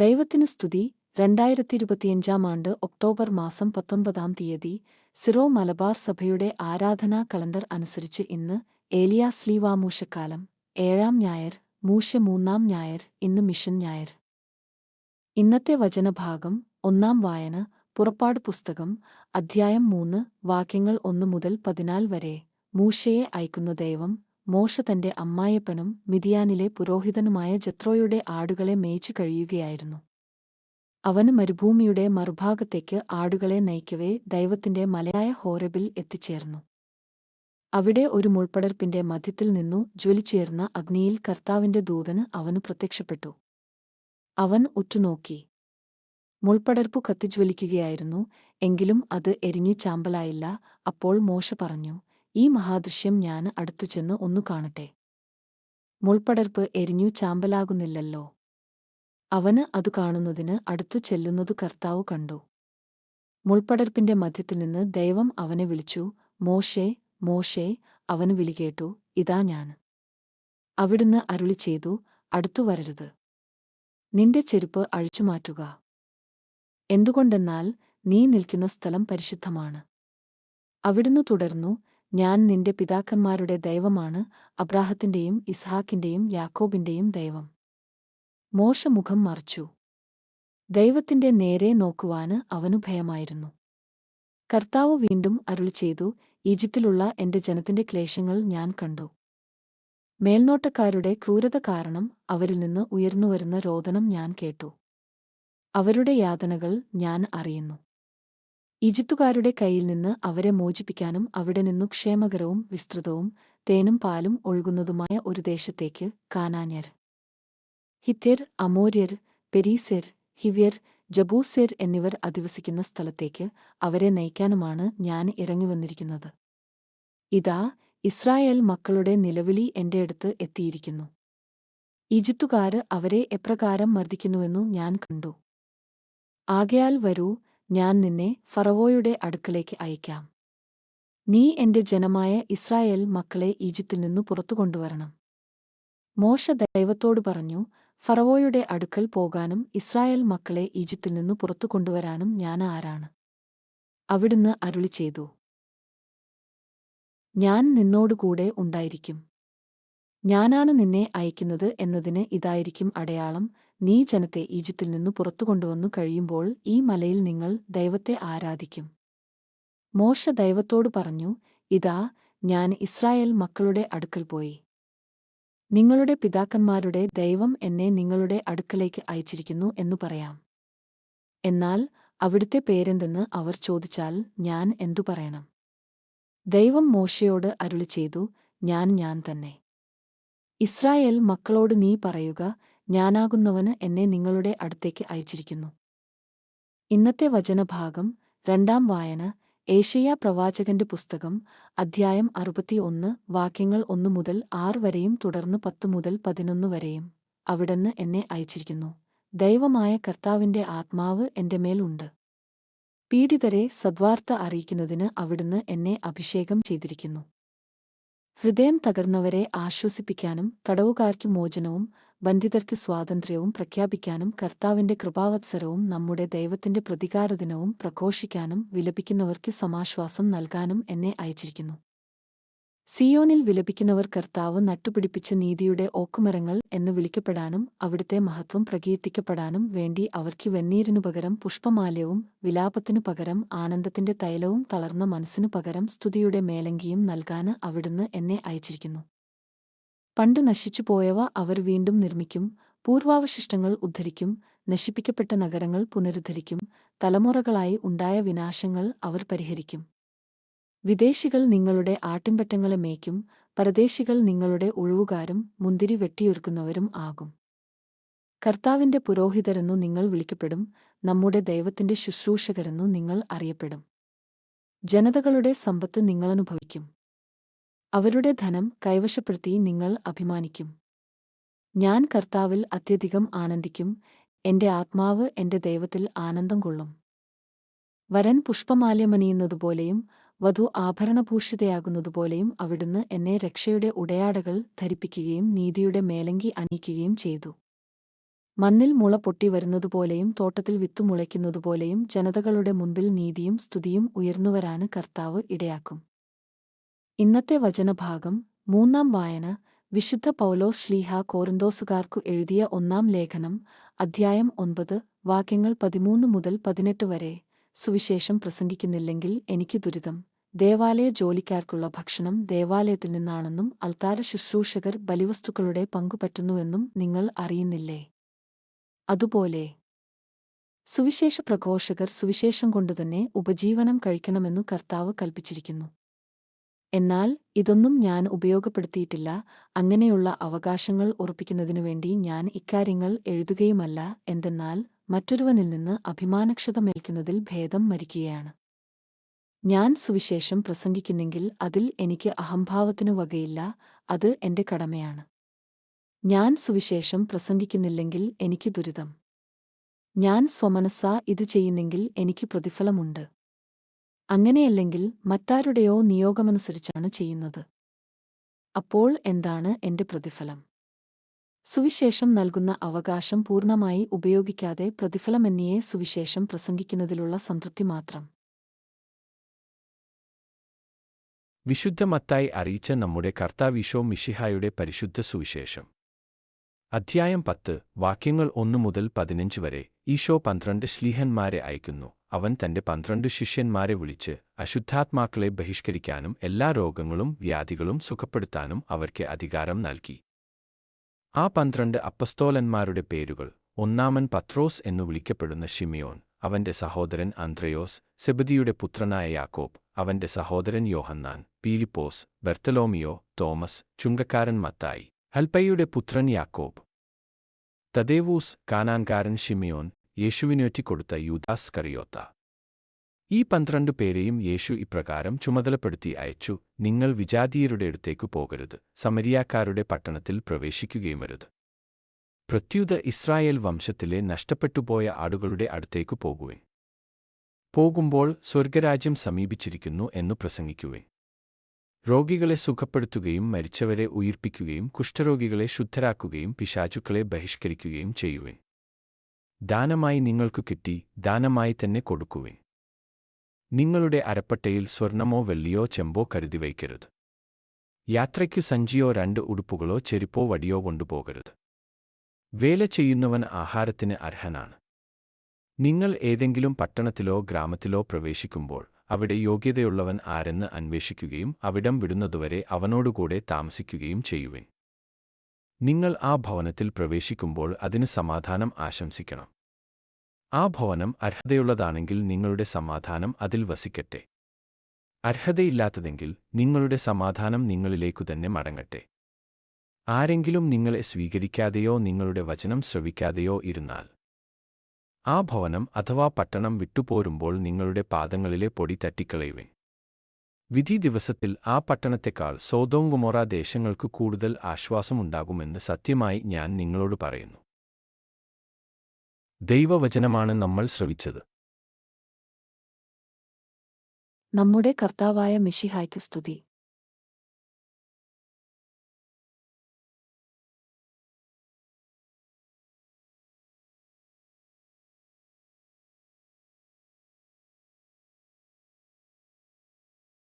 ദൈവത്തിനു സ്തുതി. രണ്ടായിരത്തി ഇരുപത്തിയഞ്ചാം ആണ്ട് ഒക്ടോബർ മാസം പത്തൊൻപതാം തീയതി സിറോ മലബാർ സഭയുടെ ആരാധനാ കലണ്ടർ അനുസരിച്ച് ഇന്ന് ഏലിയാസ് ലീവാമൂശക്കാലം. ഏഴാം ഞായർ മൂശ മൂന്നാം ഞായർ ഇന്ന് മിഷൻ ഞായർ. ഇന്നത്തെ വചനഭാഗം ഒന്നാം വായന പുറപ്പാട് പുസ്തകം അധ്യായം മൂന്ന് വാക്യങ്ങൾ ഒന്ന് മുതൽ പതിനാല് വരെ മൂശയെ അയക്കുന്ന ദൈവം മോശ തന്റെ അമ്മായപ്പനും മിതിയാനിലെ പുരോഹിതനുമായ ജത്രോയുടെ ആടുകളെ മേയിച്ചു കഴിയുകയായിരുന്നു. അവന് മരുഭൂമിയുടെ മറുഭാഗത്തേക്ക് ആടുകളെ നയിക്കവേ ദൈവത്തിന്റെ മലയായ ഹോരബിൽ എത്തിച്ചേർന്നു. അവിടെ ഒരു മുൾപ്പടർപ്പിന്റെ മധ്യത്തിൽ നിന്നു ജ്വലിച്ചേർന്ന അഗ്നിയിൽ കർത്താവിന്റെ ദൂതന് അവന് പ്രത്യക്ഷപ്പെട്ടു. അവൻ ഉറ്റുനോക്കി. മുൾപ്പടർപ്പു കത്തിജ്വലിക്കുകയായിരുന്നു എങ്കിലും അത് എരിഞ്ഞു ചാമ്പലായില്ല. അപ്പോൾ മോശ പറഞ്ഞു ഈ മഹാദൃശ്യം ഞാൻ അടുത്തുചെന്ന് ഒന്നു കാണട്ടെ. മുൾപ്പടർപ്പ് എരിഞ്ഞു ചാമ്പലാകുന്നില്ലല്ലോ. അവന് അതു കാണുന്നതിന് അടുത്തു ചെല്ലുന്നതു കർത്താവു കണ്ടു. മുൾപ്പടർപ്പിന്റെ മധ്യത്തിൽ നിന്ന് ദൈവം അവനെ വിളിച്ചു മോശേ മോശേ അവന് വിളികേട്ടു ഇതാ ഞാൻ. അവിടുന്ന് അരുളി ചെയ്തു അടുത്തു വരരുത്. നിന്റെ ചെരുപ്പ് അഴിച്ചുമാറ്റുക എന്തുകൊണ്ടെന്നാൽ നീ നിൽക്കുന്ന സ്ഥലം പരിശുദ്ധമാണ്. അവിടുന്ന് തുടർന്നു ഞാൻ നിന്റെ പിതാക്കന്മാരുടെ ദൈവമാണ് അബ്രാഹത്തിന്റെയും ഇസ്ഹാക്കിന്റെയും യാക്കോബിന്റെയും ദൈവം. മോശ മുഖം മറച്ചു. ദൈവത്തിന്റെ നേരെ നോക്കുവാന് അവനു ഭയമായിരുന്നു. കർത്താവ് വീണ്ടും അരുൾ ചെയ്തു ഈജിപ്തിലുള്ള എന്റെ ജനത്തിന്റെ ക്ലേശങ്ങൾ ഞാൻ കണ്ടു. മേൽനോട്ടക്കാരുടെ ക്രൂരത കാരണം അവരിൽ നിന്ന് ഉയർന്നുവരുന്ന രോദനം ഞാൻ കേട്ടു. അവരുടെ യാതനകൾ ഞാൻ അറിയുന്നു. ഈജിപ്തുകാരുടെ കയ്യിൽ നിന്ന് അവരെ മോചിപ്പിക്കാനും അവിടെ നിന്നു ക്ഷേമകരവും വിസ്തൃതവും തേനും പാലും ഒഴുകുന്നതുമായ ഒരു ദേശത്തേക്ക് കാനാന്യർ. ഹിത്യർ അമോര്യർ പെരീസെർ ഹിവ്യർ ജബൂസെർ എന്നിവർ അധിവസിക്കുന്ന സ്ഥലത്തേക്ക് അവരെ നയിക്കാനുമാണ് ഞാൻ ഇറങ്ങിവന്നിരിക്കുന്നത് ഇതാ ഇസ്രായേൽ മക്കളുടെ നിലവിളി എന്റെ അടുത്ത് എത്തിയിരിക്കുന്നു. ഈജിപ്തുകാര് അവരെ എപ്രകാരം മർദ്ദിക്കുന്നുവെന്നു ഞാൻ കണ്ടു. ആകയാൽ വരൂ ഞാൻ നിന്നെ ഫറവോയുടെ അടുക്കലേക്ക് അയക്കാം നീ എന്റെ ജനമായ ഇസ്രായേൽ മക്കളെ ഈജിപ്തിൽ നിന്നു പുറത്തു കൊണ്ടുവരണം. മോശ ദൈവത്തോട് പറഞ്ഞു ഫറവോയുടെ അടുക്കൽ പോകാനും ഇസ്രായേൽ മക്കളെ ഈജിപ്തിൽ നിന്നു പുറത്തു കൊണ്ടുവരാനും ഞാൻ ആരാണ്? അവിടുന്ന് അരുളി ചെയ്തു ഞാൻ നിന്നോടുകൂടെ ഉണ്ടായിരിക്കും. ഞാനാണ് നിന്നെ അയക്കുന്നത് എന്നതിന് ഇതായിരിക്കും അടയാളം. നീ ജനത്തെ ഈജിപ്തിൽ നിന്നു പുറത്തു കൊണ്ടുവന്നു കഴിയുമ്പോൾ ഈ മലയിൽ നിങ്ങൾ ദൈവത്തെ ആരാധിക്കും. മോശ ദൈവത്തോട് പറഞ്ഞു ഇതാ ഞാൻ ഇസ്രായേൽ മക്കളുടെ അടുക്കൽ പോയി. നിങ്ങളുടെ പിതാക്കന്മാരുടെ ദൈവം എന്നെ നിങ്ങളുടെ അടുക്കലേക്ക് അയച്ചിരിക്കുന്നു എന്നു പറയാം. എന്നാൽ അവിടുത്തെ പേരെന്തെന്ന് അവർ ചോദിച്ചാൽ ഞാൻ എന്തു പറയണം? ദൈവം മോശയോട് അരുളി ചെയ്തു ഞാൻ ഞാൻ തന്നെ. ഇസ്രായേൽ മക്കളോട് നീ പറയുക ഞാനാകുന്നവന് എന്നെ നിങ്ങളുടെ അടുത്തേക്ക് അയച്ചിരിക്കുന്നു. ഇന്നത്തെ വചനഭാഗം രണ്ടാം വായന ഏഷ്യ പ്രവാചകന്റെ പുസ്തകം അധ്യായം അറുപത്തിയൊന്ന് വാക്യങ്ങൾ ഒന്നു മുതൽ ആറ് വരെയും തുടർന്ന് പത്തു മുതൽ പതിനൊന്ന് വരെയും. അവിടുന്ന് എന്നെ അയച്ചിരിക്കുന്നു. ദൈവമായ കർത്താവിന്റെ ആത്മാവ് എന്റെ മേലുണ്ട് പീഡിതരെ സദ്വാർത്ത അറിയിക്കുന്നതിന് അവിടുന്ന് എന്നെ അഭിഷേകം ചെയ്തിരിക്കുന്നു. ഹൃദയം തകർന്നവരെ ആശ്വസിപ്പിക്കാനും തടവുകാർക്ക് മോചനവും ബന്ധിതർക്ക് സ്വാതന്ത്ര്യവും പ്രഖ്യാപിക്കാനും കർത്താവിന്റെ കൃപാവത്സരവും നമ്മുടെ ദൈവത്തിന്റെ പ്രതികാരദിനവും പ്രഘോഷിക്കാനും വിലപിക്കുന്നവർക്ക് സമാശ്വാസം നൽകാനും എന്നെ അയച്ചിരിക്കുന്നു. സിയോനിൽ വിലപിക്കുന്നവർ കർത്താവ് നട്ടുപിടിപ്പിച്ച നീതിയുടെ ഓക്കുമരങ്ങൾ എന്ന് വിളിക്കപ്പെടാനും അവിടുത്തെ മഹത്വം പ്രകീർത്തിക്കപ്പെടാനും വേണ്ടി അവർക്ക് വെന്നീരിനു പകരം പുഷ്പമാലയവും വിലാപത്തിനു പകരം ആനന്ദത്തിന്റെ തൈലവും തളർന്ന മനസ്സിനു പകരം സ്തുതിയുടെ മേലങ്കിയും നൽകാന് അവിടുന്ന് എന്നെ അയച്ചിരിക്കുന്നു. പണ്ട് നശിച്ചുപോയവ അവർ വീണ്ടും നിർമ്മിക്കും പൂർവാവശിഷ്ടങ്ങൾ ഉദ്ധരിക്കും നശിപ്പിക്കപ്പെട്ട നഗരങ്ങൾ പുനരുദ്ധരിക്കും തലമുറകളായി ഉണ്ടായ വിനാശങ്ങൾ അവർ പരിഹരിക്കും. വിദേശികൾ നിങ്ങളുടെ ആട്ടിൻപറ്റങ്ങളെ മേയ്ക്കും പരദേശികൾ നിങ്ങളുടെ ഒഴിവുകാരും മുന്തിരി വെട്ടിയൊരുക്കുന്നവരും ആകും. കർത്താവിന്റെ പുരോഹിതരെന്നു നിങ്ങൾ വിളിക്കപ്പെടും നമ്മുടെ ദൈവത്തിന്റെ ശുശ്രൂഷകരെന്നു നിങ്ങൾ അറിയപ്പെടും. ജനതകളുടെ സമ്പത്ത് നിങ്ങളനുഭവിക്കും. അവരുടെ ധനം കൈവശപ്പെടുത്തി നിങ്ങൾ അഭിമാനിക്കും. ഞാൻ കർത്താവിൽ അത്യധികം ആനന്ദിക്കും എന്റെ ആത്മാവ് എന്റെ ദൈവത്തിൽ ആനന്ദം കൊള്ളും. വരൻ പുഷ്പമാല്യമണിയുന്നതുപോലെയും വധു ആഭരണഭൂഷിതയാകുന്നതുപോലെയും അവിടുന്ന് എന്നെ രക്ഷയുടെ ഉടയാടകൾ ധരിപ്പിക്കുകയും നീതിയുടെ മേലങ്കി അണിയിക്കുകയും ചെയ്തു. മണ്ണിൽ മുള പൊട്ടി വരുന്നതുപോലെയും തോട്ടത്തിൽ വിത്തു മുളയ്ക്കുന്നതുപോലെയും ജനതകളുടെ മുൻപിൽ നീതിയും സ്തുതിയും ഉയർന്നുവരാന് കർത്താവ് ഇടയാക്കും. ഇന്നത്തെ വചനഭാഗം മൂന്നാം വായന വിശുദ്ധ പൗലോ ശ്ലീഹ കോറിന്തോസുകാർക്കു എഴുതിയ ഒന്നാം ലേഖനം അധ്യായം ഒൻപത് വാക്യങ്ങൾ പതിമൂന്ന് മുതൽ പതിനെട്ട് വരെ സുവിശേഷം പ്രസംഗിക്കുന്നില്ലെങ്കിൽ എനിക്ക് ദുരിതം. ദേവാലയ ജോലിക്കാർക്കുള്ള ഭക്ഷണം ദേവാലയത്തിൽ നിന്നാണെന്നും അൾത്താര ശുശ്രൂഷകർ ബലിവസ്തുക്കളുടെ പങ്കുപറ്റുന്നുവെന്നും നിങ്ങൾ അറിയുന്നില്ലേ? അതുപോലെ സുവിശേഷ പ്രഘോഷകർ സുവിശേഷം കൊണ്ടുതന്നെ ഉപജീവനം കഴിക്കണമെന്നു കർത്താവ് കൽപ്പിച്ചിരിക്കുന്നു. എന്നാൽ ഇതൊന്നും ഞാൻ ഉപയോഗപ്പെടുത്തിയിട്ടില്ല അങ്ങനെയുള്ള അവകാശങ്ങൾ ഉറപ്പിക്കുന്നതിനുവേണ്ടി ഞാൻ ഇക്കാര്യങ്ങൾ എഴുതുകയുമല്ല എന്തെന്നാൽ മറ്റൊരുവനിൽ നിന്ന് അഭിമാനക്ഷതമേൽക്കുന്നതിൽ ഭേദം മരിക്കുകയാണ്. ഞാൻ സുവിശേഷം പ്രസംഗിക്കുന്നെങ്കിൽ അതിൽ എനിക്ക് അഹംഭാവത്തിനു വകയില്ല അത് എന്റെ കടമയാണ്. ഞാൻ സുവിശേഷം പ്രസംഗിക്കുന്നില്ലെങ്കിൽ എനിക്ക് ദുരിതം. ഞാൻ സ്വമനസ്സാ ഇത് ചെയ്യുന്നെങ്കിൽ എനിക്ക് പ്രതിഫലമുണ്ട്. അങ്ങനെയല്ലെങ്കിൽ മറ്റാരുടെയോ നിയോഗമനുസരിച്ചാണ് ചെയ്യുന്നത്. അപ്പോൾ എന്താണ് എന്റെ പ്രതിഫലം? സുവിശേഷം നൽകുന്ന അവകാശം പൂർണമായി ഉപയോഗിക്കാതെ പ്രതിഫലമെന്നിയെ സുവിശേഷം പ്രസംഗിക്കുന്നതിലുള്ള സംതൃപ്തി മാത്രം. വിശുദ്ധ മത്തായി അറിയിച്ച നമ്മുടെ കർത്താവിശോ മിഷിഹായുടെ പരിശുദ്ധ സുവിശേഷം. അധ്യായം പത്ത് വാക്യങ്ങൾ ഒന്നു മുതൽ പതിനഞ്ച് വരെ ഈശോ പന്ത്രണ്ട് ശ്ലീഹന്മാരെ അയക്കുന്നു. അവൻ തന്റെ പന്ത്രണ്ട് ശിഷ്യന്മാരെ വിളിച്ച് അശുദ്ധാത്മാക്കളെ ബഹിഷ്കരിക്കാനും എല്ലാ രോഗങ്ങളും വ്യാധികളും സുഖപ്പെടുത്താനും അവർക്ക് അധികാരം നൽകി. ആ പന്ത്രണ്ട് അപ്പസ്തോലന്മാരുടെ പേരുകൾ ഒന്നാമൻ പത്രോസ് എന്നു വിളിക്കപ്പെടുന്ന ഷിമിയോൻ അവന്റെ സഹോദരൻ അന്ത്രയോസ് സെബദിയുടെ പുത്രനായ യാക്കോബ് അവന്റെ സഹോദരൻ യോഹന്നാൻ പീലിപ്പോസ് ബെർത്തലോമിയോ തോമസ് ചുങ്കക്കാരൻ മത്തായി ഹൽപ്പയുടെ പുത്രൻ യാക്കോബ്. തദേവൂസ് കാനാൻകാരൻ ഷിമിയോൻ യേശുവിനേറ്റിക്കൊടുത്ത യൂദാസ് കറിയോത്ത ഈ പന്ത്രണ്ട് പേരെയും യേശു ഇപ്രകാരം ചുമതലപ്പെടുത്തി അയച്ചു നിങ്ങൾ വിജാതീയരുടെ അടുത്തേക്കു പോകരുത് സമരിയാക്കാരുടെ പട്ടണത്തിൽ പ്രവേശിക്കുകയും വരുത് പ്രത്യുത ഇസ്രായേൽ വംശത്തിലെ നഷ്ടപ്പെട്ടുപോയ ആടുകളുടെ അടുത്തേക്ക് പോകുവെ പോകുമ്പോൾ സ്വർഗരാജ്യം സമീപിച്ചിരിക്കുന്നു എന്ന് പ്രസംഗിക്കുവെ രോഗികളെ സുഖപ്പെടുത്തുകയും മരിച്ചവരെ ഉയിർപ്പിക്കുകയും കുഷ്ഠരോഗികളെ ശുദ്ധരാക്കുകയും പിശാചുക്കളെ ബഹിഷ്കരിക്കുകയും ചെയ്യുവേ ദാനമായി നിങ്ങൾക്കു കിട്ടി ദാനമായി തന്നെ കൊടുക്കുവേ നിങ്ങളുടെ അരപ്പട്ടയിൽ സ്വർണമോ വെള്ളിയോ ചെമ്പോ കരുതി വയ്ക്കരുത്. യാത്രയ്ക്കു സഞ്ചിയോ രണ്ട് ഉടുപ്പുകളോ ചെരുപ്പോ വടിയോ കൊണ്ടുപോകരുത്. വേല ചെയ്യുന്നവൻ ആഹാരത്തിന് അർഹനാണ്. നിങ്ങൾ ഏതെങ്കിലും പട്ടണത്തിലോ ഗ്രാമത്തിലോ പ്രവേശിക്കുമ്പോൾ അവിടെ യോഗ്യതയുള്ളവൻ ആരെന്ന് അന്വേഷിക്കുകയും അവിടം വിടുന്നതുവരെ അവനോടുകൂടെ താമസിക്കുകയും ചെയ്യുവിൻ. നിങ്ങൾ ആ ഭവനത്തിൽ പ്രവേശിക്കുമ്പോൾ അതിന് സമാധാനം ആശംസിക്കണം. ആ ഭവനം അർഹതയുള്ളതാണെങ്കിൽ നിങ്ങളുടെ സമാധാനം അതിൽ വസിക്കട്ടെ. അർഹതയില്ലാത്തതെങ്കിൽ നിങ്ങളുടെ സമാധാനം നിങ്ങളിലേക്കു തന്നെ മടങ്ങട്ടെ. ആരെങ്കിലും നിങ്ങളെ സ്വീകരിക്കാതെയോ നിങ്ങളുടെ വചനം ശ്രവിക്കാതെയോ ഇരുന്നാൽ ആ ഭവനം അഥവാ പട്ടണം വിട്ടുപോരുമ്പോൾ നിങ്ങളുടെ പാദങ്ങളിലെ പൊടി തട്ടിക്കളയുവിൻ. വിധി ദിവസത്തിൽ ആ പട്ടണത്തെക്കാൾ സോതോം ഗുമോറ ദേശങ്ങൾക്ക് കൂടുതൽ ആശ്വാസമുണ്ടാകുമെന്ന് സത്യമായി ഞാൻ നിങ്ങളോട് പറയുന്നു. ദൈവവചനമാണ് നമ്മൾ ശ്രവിച്ചത്. നമ്മുടെ കർത്താവായ മിഷിഹായ്ക്ക് സ്തുതി.